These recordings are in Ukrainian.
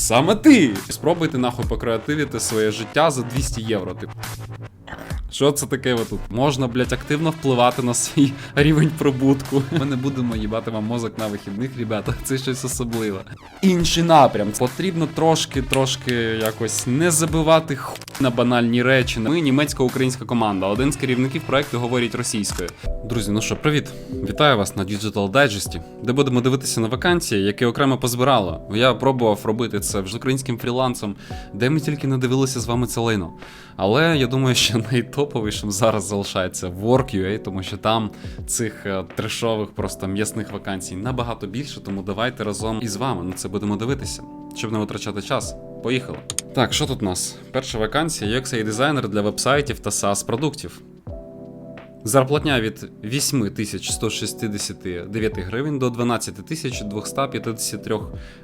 Саме ти! Спробуйте нахуй покреативити своє життя за 200 євро. Типу. Що це таке ви тут? Можна, блядь, активно впливати на свій рівень прибутку. Ми не будемо їбати вам мозок на вихідних, ребята. Це щось особливе. Інший напрям. Потрібно трошки, трошки якось не забивати хуй на банальні речі. Ми німецько-українська команда. Один з керівників проекту говорить російською. Друзі, ну що, привіт! Вітаю вас на Digital Digest, де будемо дивитися на вакансії, які окремо позбирали. Я пробував робити це вже українським фрілансом, де ми тільки не дивилися з вами це. Але я думаю, що найтоповішим зараз залишається Work.ua, тому що там цих е, трешових, просто м'ясних вакансій набагато більше, тому давайте разом із вами на це будемо дивитися, щоб не витрачати час. Поїхали. Так, що тут у нас? Перша вакансія UX дизайнер для вебсайтів та SaaS продуктів. Зарплатня від 8169 гривень до 12253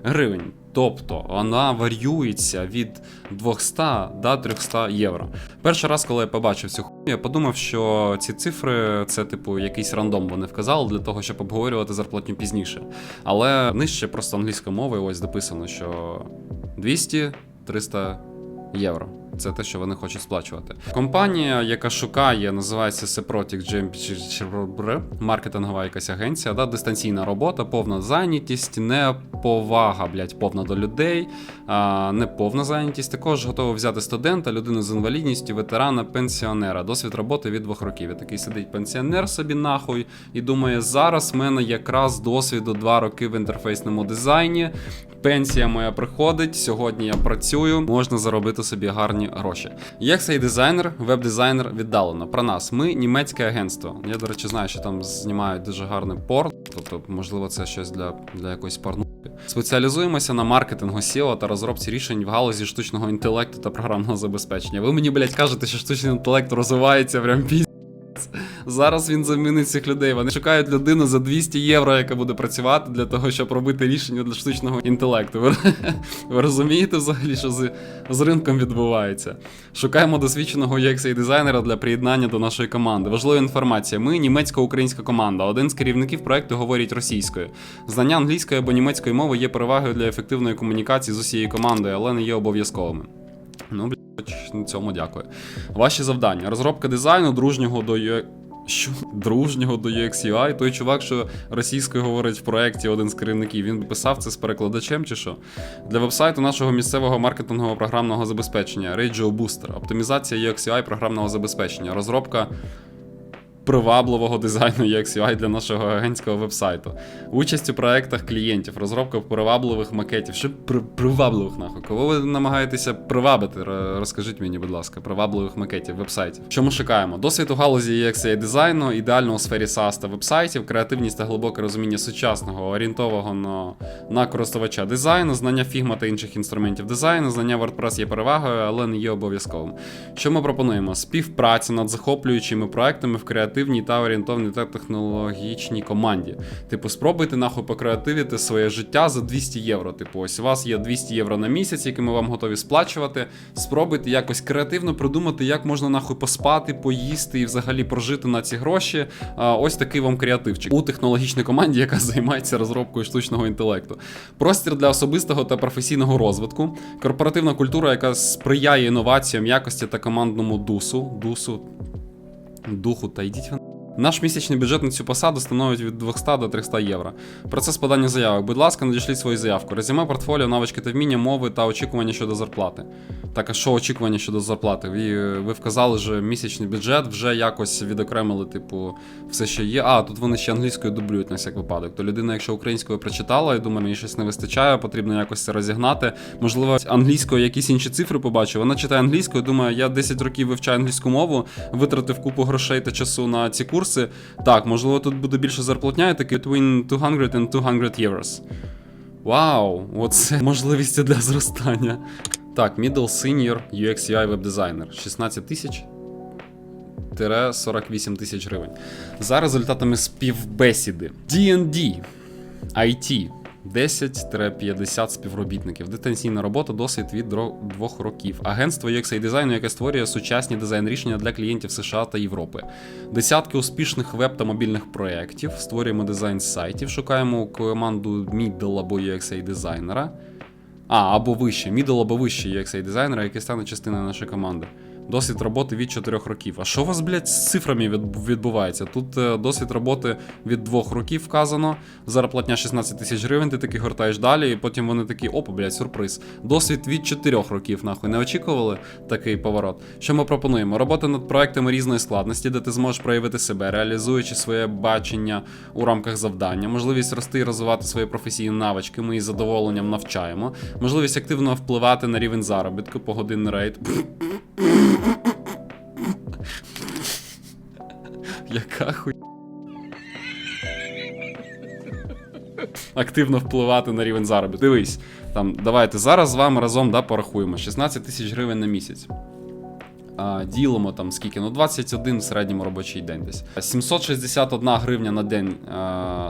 гривень. Тобто вона варіюється від 200 до 300 євро. Перший раз, коли я побачив цю хуйню, я подумав, що ці цифри це, типу, якийсь рандом вони вказали для того, щоб обговорювати зарплатню пізніше. Але нижче просто англійською мовою ось дописано, що 200-300 євро. Це те, що вони хочуть сплачувати. Компанія, яка шукає, називається Seprotic GmbH, маркетингова якась агенція, да, дистанційна робота, повна зайнятість, неповага, блядь, повна до людей, а, неповна зайнятість. Також готові взяти студента, людину з інвалідністю, ветерана, пенсіонера. Досвід роботи від двох років. І такий сидить пенсіонер собі нахуй і думає, зараз в мене якраз досвіду два роки в інтерфейсному дизайні. Пенсія моя приходить, сьогодні я працюю, можна заробити собі гарні гроші. Як цей дизайнер, веб-дизайнер віддалено. Про нас. Ми німецьке агентство. Я, до речі, знаю, що там знімають дуже гарний порт, тобто, можливо, це щось для, для якоїсь порнухи. Спеціалізуємося на маркетингу SEO та розробці рішень в галузі штучного інтелекту та програмного забезпечення. Ви мені, блядь, кажете, що штучний інтелект розвивається прям піз. Зараз він замінить цих людей. Вони шукають людину за 200 євро, яка буде працювати для того, щоб робити рішення для штучного інтелекту. Ви, ви розумієте взагалі, що з, з ринком відбувається? Шукаємо досвідченого UX дизайнера для приєднання до нашої команди. Важлива інформація. Ми німецько-українська команда. Один з керівників проекту говорить російською. Знання англійської або німецької мови є перевагою для ефективної комунікації з усією командою, але не є обов'язковими. Ну, блядь, на цьому дякую. Ваші завдання: розробка дизайну дружнього до. Що? Дружнього до UX UI? Той чувак, що російською говорить в проєкті один з керівників, він писав це з перекладачем чи що? Для вебсайту нашого місцевого маркетингового програмного забезпечення Radio Booster, оптимізація UX UI програмного забезпечення, розробка привабливого дизайну UX UI для нашого агентського вебсайту, участь у проектах клієнтів, розробка привабливих макетів. Що при, привабливих нахуй? Кого ви намагаєтеся привабити? Розкажіть мені, будь ласка, привабливих макетів, вебсайтів. Що ми шукаємо? Досвід у галузі UX UI дизайну, ідеально у сфері SaaS та вебсайтів, креативність та глибоке розуміння сучасного, орієнтованого на, на користувача дизайну, знання Figma та інших інструментів дизайну, знання WordPress є перевагою, але не є обов'язковим. Що ми пропонуємо? Співпраця над захоплюючими проектами в креативній та орієнтовній та технологічній команді. Типу, спробуйте нахуй покреативити своє життя за 200 євро. Типу, ось у вас є 200 євро на місяць, які ми вам готові сплачувати. Спробуйте якось креативно придумати, як можна нахуй поспати, поїсти і взагалі прожити на ці гроші. Ось такий вам креативчик у технологічній команді, яка займається розробкою штучного інтелекту. Простір для особистого та професійного розвитку, корпоративна культура, яка сприяє інноваціям, якості та командному дусу. Дусу. Духу та йдіть ви. Наш місячний бюджет на цю посаду становить від 200 до 300 євро. Процес подання заявок. Будь ласка, надішліть свою заявку. Резюме, портфоліо, навички та вміння, мови та очікування щодо зарплати. Так, а що очікування щодо зарплати? Ви, ви вказали, що місячний бюджет вже якось відокремили, типу, все, що є. А, тут вони ще англійською дублюють на всяк випадок. То людина, якщо українською прочитала, і думає, мені щось не вистачає, потрібно якось це розігнати. Можливо, англійською якісь інші цифри побачив. Вона читає англійською, думає, я 10 років вивчаю англійську мову, витратив купу грошей та часу на ці курси. Так, можливо, тут буде більше зарплатня, і таки between 200 and 200 euros. Вау, оце можливість для зростання. Так, middle senior UX UI веб-дизайнер. 16 тисяч. 48 тисяч гривень. За результатами співбесіди. D&D IT 10-50 співробітників. Дистанційна робота досвід від двох років. Агентство UX дизайну, яке створює сучасні дизайн рішення для клієнтів США та Європи. Десятки успішних веб та мобільних проєктів. Створюємо дизайн сайтів, шукаємо команду middle або UX дизайнера. А, або вище, мідл або вище UX дизайнера, який стане частиною нашої команди. Досвід роботи від 4 років. А що у вас, блядь, з цифрами відбувається? Тут е, досвід роботи від 2 років вказано, зарплатня 16 тисяч гривень, ти таки гортаєш далі, і потім вони такі, опа, блядь, сюрприз. Досвід від 4 років, нахуй. Не очікували такий поворот. Що ми пропонуємо? Робота над проектами різної складності, де ти зможеш проявити себе, реалізуючи своє бачення у рамках завдання, можливість рости і розвивати свої професійні навички. Ми із задоволенням навчаємо, можливість активно впливати на рівень заробітку, погодинний рейд. Яка хуй. Активно впливати на рівень заробітку. Дивись, там, давайте зараз з вами разом да, порахуємо. 16 тисяч гривень на місяць. Ділимо там скільки? Ну, 21 в середньому робочий день десь. 761 гривня на день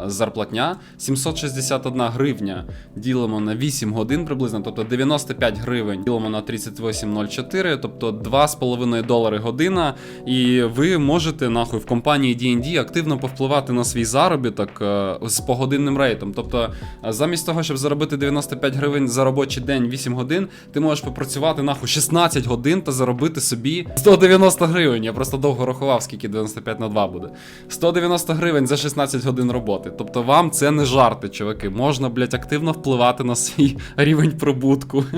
зарплатня. 761 гривня ділимо на 8 годин приблизно, тобто 95 гривень ділимо на 38,04, тобто 2,5 долари година. І ви можете нахуй в компанії D&D активно повпливати на свій заробіток е, з погодинним рейтом. Тобто, е, замість того, щоб заробити 95 гривень за робочий день 8 годин, ти можеш попрацювати нахуй 16 годин та заробити собі 190 гривень. Я просто довго рахував, скільки 95 на 2 буде. 190 гривень за 16 годин роботи. Тобто вам це не жарти, чуваки. Можна, блядь, активно впливати на свій рівень прибутку.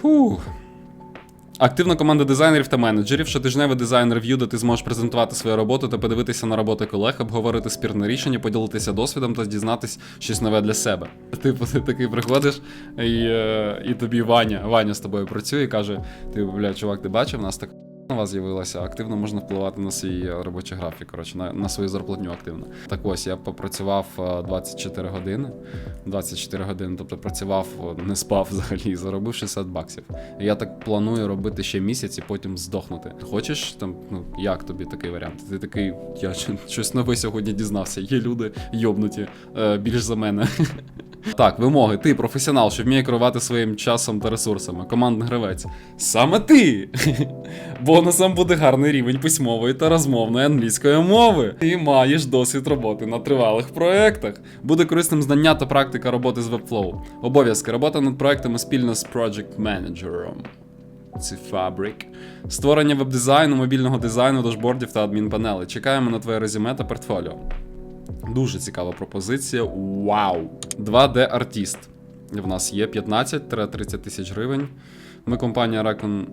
Фух. Активна команда дизайнерів та менеджерів, щотижневе дизайн рев'ю, де ти зможеш презентувати свою роботу та подивитися на роботи колег, обговорити спірне рішення, поділитися досвідом та дізнатись щось нове для себе. Типу, ти такий приходиш, і, е, і тобі Ваня, Ваня з тобою працює і каже: ти, бля, чувак, ти бачив, нас так нова з'явилася, активно можна впливати на свій е, робочий графік, коротше, на, на свою зарплатню активно. Так ось, я попрацював е, 24 години. 24 години, тобто працював, не спав взагалі, заробив 60 баксів. Я так планую робити ще місяць і потім здохнути. Хочеш там, ну як тобі такий варіант? Ти такий, я щось нове сьогодні дізнався. Є люди йобнуті е, більш за мене. Так, вимоги. Ти професіонал, що вміє керувати своїм часом та ресурсами. Командний гравець. Саме ти! Бонусом буде гарний рівень письмової та розмовної англійської мови. Ти маєш досвід роботи на тривалих проектах. Буде корисним знання та практика роботи з Webflow. Обов'язки робота над проектами спільно з Project Manager. Це фабрик. Створення веб-дизайну, мобільного дизайну, дашбордів та адмінпанелей. Чекаємо на твоє резюме та портфоліо. Дуже цікава пропозиція. Вау! 2D-артіст. В нас є 15-30 тисяч гривень. Ми компанія Raccoon...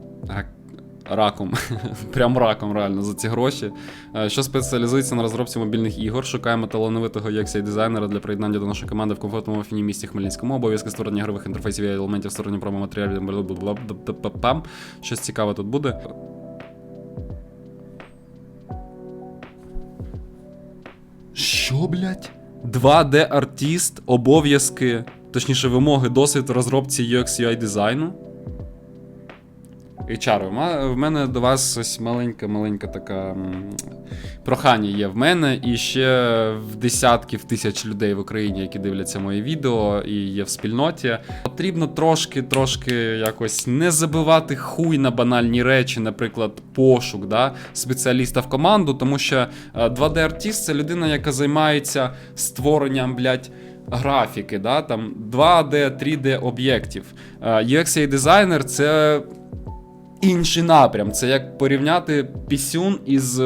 Раком, прям раком, реально, за ці гроші. Е, Що спеціалізується на розробці мобільних ігор. Шукаємо талановитого UX дизайнера для приєднання до нашої команди в комфортному офіні місті Хмельницькому. Обов'язки створення ігрових інтерфейсів і елементів створення промо-матеріалів. Щось цікаве тут буде. Що, блядь? 2D-артіст, обов'язки, точніше, вимоги, досвід розробці UX UI дизайну. HR, в мене до вас ось маленька, маленька така прохання є в мене і ще в десятків тисяч людей в Україні, які дивляться мої відео і є в спільноті. Потрібно трошки, трошки якось не забивати хуй на банальні речі, наприклад, пошук да, спеціаліста в команду, тому що е, 2D-артіст це людина, яка займається створенням, блядь, графіки, да, там 2D, 3D об'єктів. Е, UX дизайнер це інший напрям. Це як порівняти пісюн із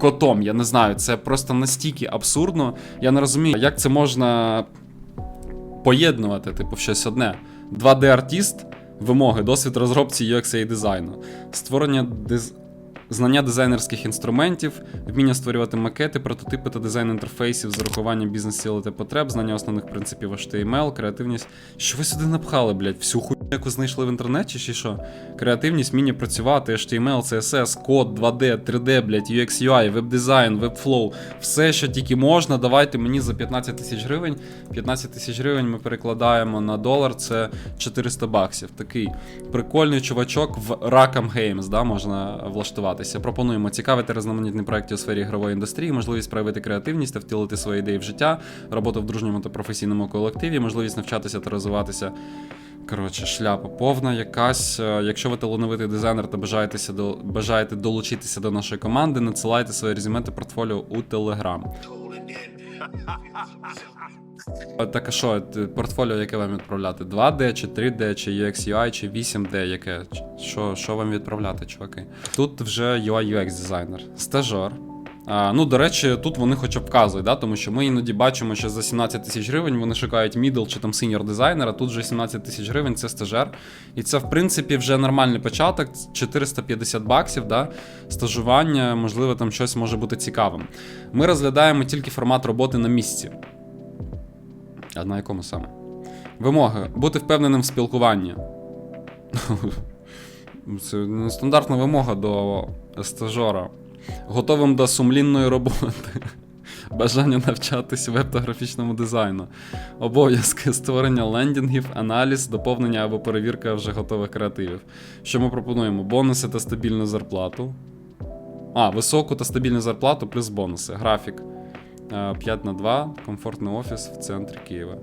котом. Я не знаю, це просто настільки абсурдно. Я не розумію, як це можна поєднувати, типу, в щось одне. 2D-артіст, вимоги, досвід розробці UX і дизайну, створення диз... знання дизайнерських інструментів, вміння створювати макети, прототипи та дизайн інтерфейсів з урахуванням бізнес-цілей та потреб, знання основних принципів HTML, креативність. Що ви сюди напхали, блядь? Всю хуйню, яку знайшли в інтернеті, чи що? Креативність, вміння працювати, HTML, CSS, код, 2D, 3D, блядь, UX UI, веб-дизайн, веб-флоу, все, що тільки можна, давайте мені за 15 тисяч гривень. 15 тисяч гривень ми перекладаємо на долар, це 400 баксів. Такий прикольний чувачок в Rackham Games, да, можна влаштуватися. Пропонуємо цікавити різноманітні проекти у сфері ігрової індустрії, можливість проявити креативність та втілити свої ідеї в життя, роботу в дружньому та професійному колективі, можливість навчатися та розвиватися. Коротше, шляпа повна якась. Е, Якщо ви талановитий дизайнер та бажаєтеся до бажаєте долучитися до нашої команди, надсилайте своє резюме та портфоліо у. А Так а що, портфоліо яке вам відправляти? 2D чи 3D, чи UX UI, чи 8D, яке? Що, що вам відправляти, чуваки? Тут вже UI UX дизайнер, стажер. Ну, до речі, тут вони хоча б вказують, да? тому що ми іноді бачимо, що за 17 тисяч гривень вони шукають мідл чи там сеньор дизайнера, тут вже 17 тисяч гривень це стажер. І це, в принципі, вже нормальний початок, 450 баксів, да? стажування, можливо, там щось може бути цікавим. Ми розглядаємо тільки формат роботи на місці. А на якому саме? Вимоги. Бути впевненим в спілкуванні. Це нестандартна вимога до стажера. Готовим до сумлінної роботи. Бажання навчатись веб дизайну. Обов'язки створення лендінгів, аналіз, доповнення або перевірка вже готових креативів. Що ми пропонуємо? Бонуси та стабільну зарплату. А, високу та стабільну зарплату плюс бонуси. Графік. Е, 5 на 2, комфортний офіс в центрі Києва.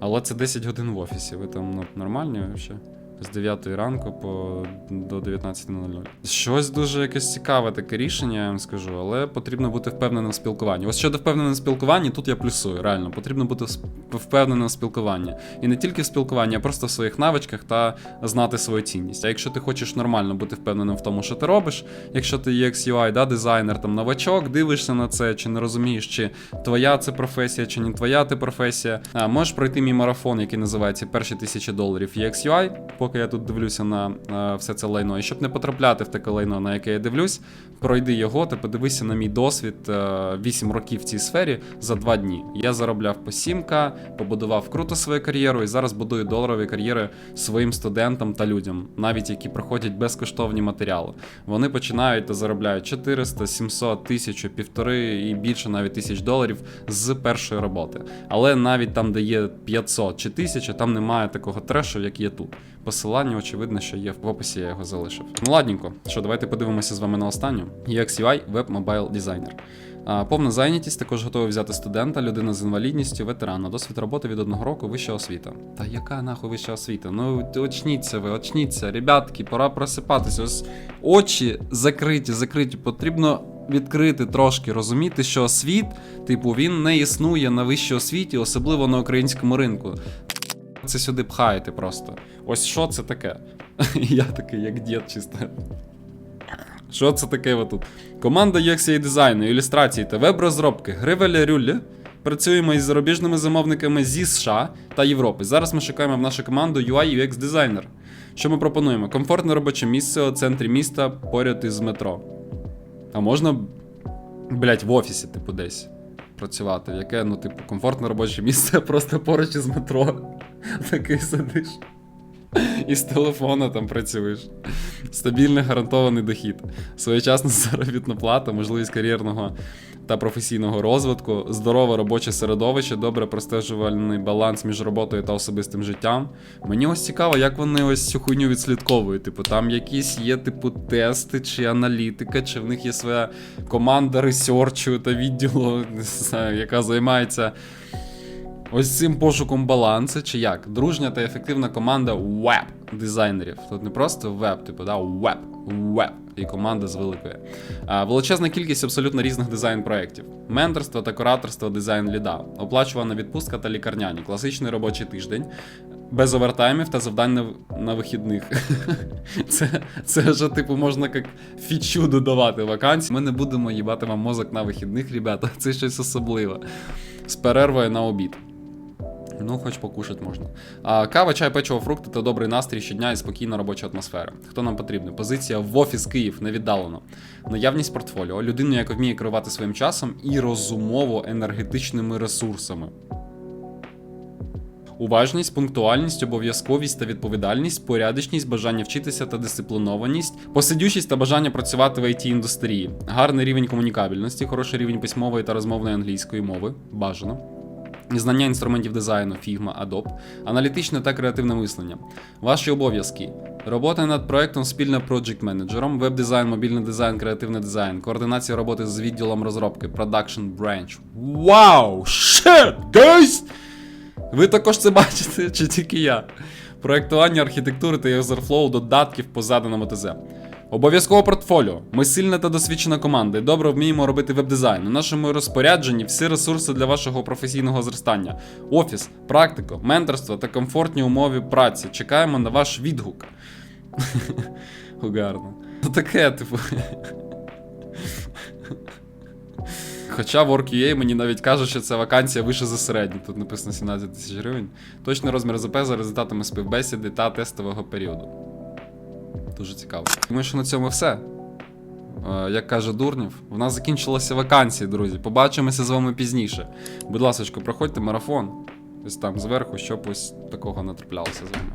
Але це 10 годин в офісі. Ви там ну, нормальні взагалі? З 9 ранку по до 19.00. Щось дуже якесь цікаве таке рішення, я вам скажу, але потрібно бути впевненим в спілкуванні. Ось щодо впевненим в спілкуванні, тут я плюсую, реально. Потрібно бути впевненим в спілкуванні. І не тільки в спілкуванні, а просто в своїх навичках та знати свою цінність. А якщо ти хочеш нормально бути впевненим в тому, що ти робиш, якщо ти UX UI, да, дизайнер, там новачок, дивишся на це, чи не розумієш, чи твоя це професія, чи не твоя це професія, а, можеш пройти мій марафон, який називається перші тисячі доларів UX UI, поки я тут дивлюся на е, все це лайно. І щоб не потрапляти в таке лайно, на яке я дивлюсь, пройди його та подивися на мій досвід е, 8 років в цій сфері за 2 дні. Я заробляв по 7к, побудував круто свою кар'єру і зараз будую доларові кар'єри своїм студентам та людям, навіть які проходять безкоштовні матеріали. Вони починають та заробляють 400, 700, 1000, півтори і більше навіть тисяч доларів з першої роботи. Але навіть там, де є 500 чи 1000, там немає такого трешу, як є тут. Посилання, очевидно, що є в описі, я його залишив. Ну ладненько, що давайте подивимося з вами на останню. UX UI Web Mobile Designer. Повна зайнятість, також готовий взяти студента, людина з інвалідністю, ветерана, досвід роботи від одного року, вища освіта. Та яка нахуй вища освіта? Ну очніться ви, очніться, ребятки, пора просипатися. Ось очі закриті, закриті. Потрібно відкрити трошки, розуміти, що світ, типу, він не існує на вищій освіті, особливо на українському ринку. Це сюди пхаєте просто. Ось що це таке? Я такий, як дід чисто. Що це таке ви тут? Команда UX дизайну, ілюстрації та веб-розробки Гривеля Рюлі. Працюємо із зарубіжними замовниками зі США та Європи. Зараз ми шукаємо в нашу команду UI UX дизайнер. Що ми пропонуємо? Комфортне робоче місце у центрі міста поряд із метро. А можна, блять, в офісі, типу, десь працювати. Яке, ну, типу, комфортне робоче місце просто поруч із метро. Такий сидиш. І з телефона там працюєш. Стабільний гарантований дохід, своєчасна заробітна плата, можливість кар'єрного та професійного розвитку, здорове робоче середовище, добре простежувальний баланс між роботою та особистим життям. Мені ось цікаво, як вони ось цю хуйню відслідковують. Типу, там якісь є, типу, тести чи аналітика, чи в них є своя команда ресерчу та відділу, не знаю, яка займається. Ось цим пошуком балансу, чи як? Дружня та ефективна команда веб-дизайнерів. Тут не просто веб, типу, да, веб, веб. І команда з великої. Величезна кількість абсолютно різних дизайн-проєктів. Менторство та кураторство дизайн ліда, оплачувана відпустка та лікарняні, класичний робочий тиждень, без овертаймів та завдань на, на вихідних. це, це вже, типу, можна як фічу додавати вакансій. Ми не будемо їбати вам мозок на вихідних, ребята. Це щось особливе. З перервою на обід. Ну, хоч покушать можна. А, кава, чай, печиво, фрукти та добрий настрій щодня і спокійна робоча атмосфера. Хто нам потрібен? Позиція в офіс Київ невіддалено. Наявність портфоліо, людина, яка вміє керувати своїм часом і розумово-енергетичними ресурсами. Уважність, пунктуальність, обов'язковість та відповідальність, порядочність, бажання вчитися та дисциплінованість, посидючість та бажання працювати в it індустрії, гарний рівень комунікабельності, хороший рівень письмової та розмовної англійської мови, бажано. Знання інструментів дизайну, Figma, Adobe, аналітичне та креативне мислення. Ваші обов'язки. Робота над проектом спільно project менеджером, веб-дизайн, мобільний дизайн, креативний дизайн, координація роботи з відділом розробки, production branch. Вау! Shit, guys! Ви також це бачите, чи тільки я? Проектування архітектури та юзерфлоу додатків по заданому ТЗ. Обов'язково портфоліо. Ми сильна та досвідчена команда і добре вміємо робити веб-дизайн. У нашому розпорядженні всі ресурси для вашого професійного зростання: офіс, практико, менторство та комфортні умови праці. Чекаємо на ваш відгук. Гарно. Ну таке, типу. Хоча Work.ua мені навіть каже, що ця вакансія вище за середню. Тут написано 17 тисяч гривень. Точний розмір ЗП за результатами співбесіди та тестового періоду. Дуже цікаво. Думаю, що на цьому все. Е, Як каже Дурнів, в нас закінчилися вакансії, друзі. Побачимося з вами пізніше. Будь ласка, проходьте марафон. Ось там зверху, щоб ось такого не траплялося з вами.